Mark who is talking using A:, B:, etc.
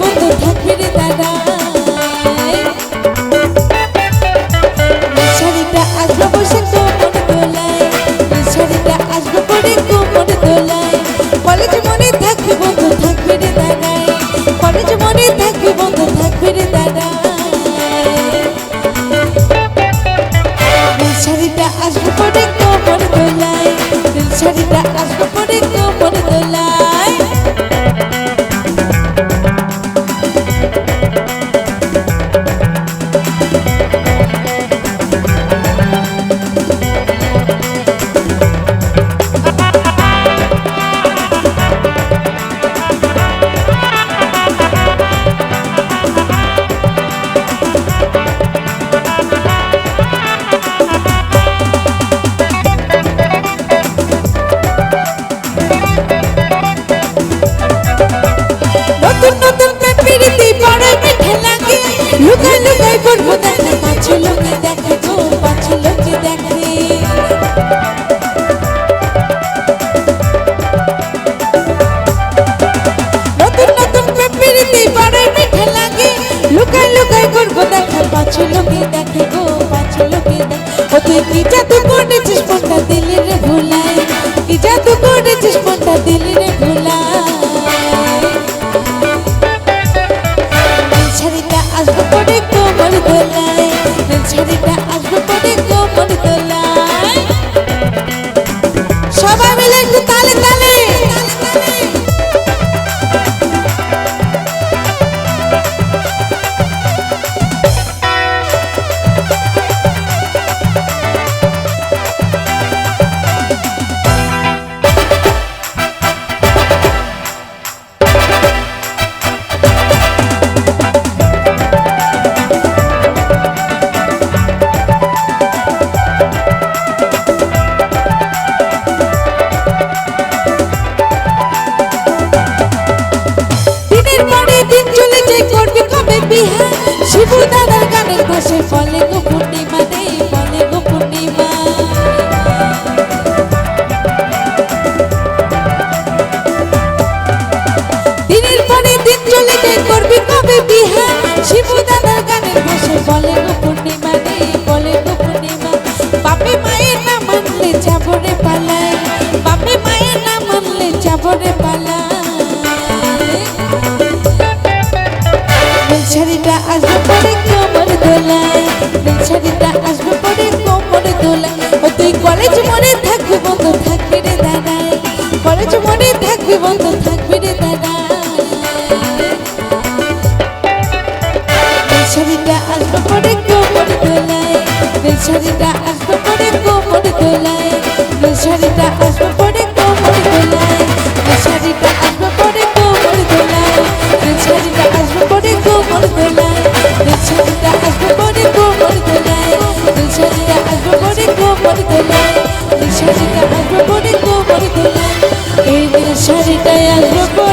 A: বন্ধু থাকবে রে দাদা। শাড়িটা আসবে বসে কোমর দোলায় শাড়িটা আসবে পরে কোমর দোলায় কলেজ মনে থাকবে বন্ধু থাকবে রে দাদা কলেজ মনে থাকবে বন্ধু থাকবে রে দাদা শাড়িটা আসবে পরে কোমর দোলায় শাড়িটা আসবে দিলি রে কবে হ্যাঁ শিবু দাদার গানের পাশে ফলে গো পূর্ণিমা নেই ফলে গো পূর্ণিমা। দিনের পরে দিন চলে যায় করবি কবে বিহা শিবু দাদার গানের পাশে ফলে বন্ধু থাকবি রে দাদায় শাড়িটা আসবে পরে কোমর তোলায় শাড়িটা আসবে পরে কোমর তাই আসব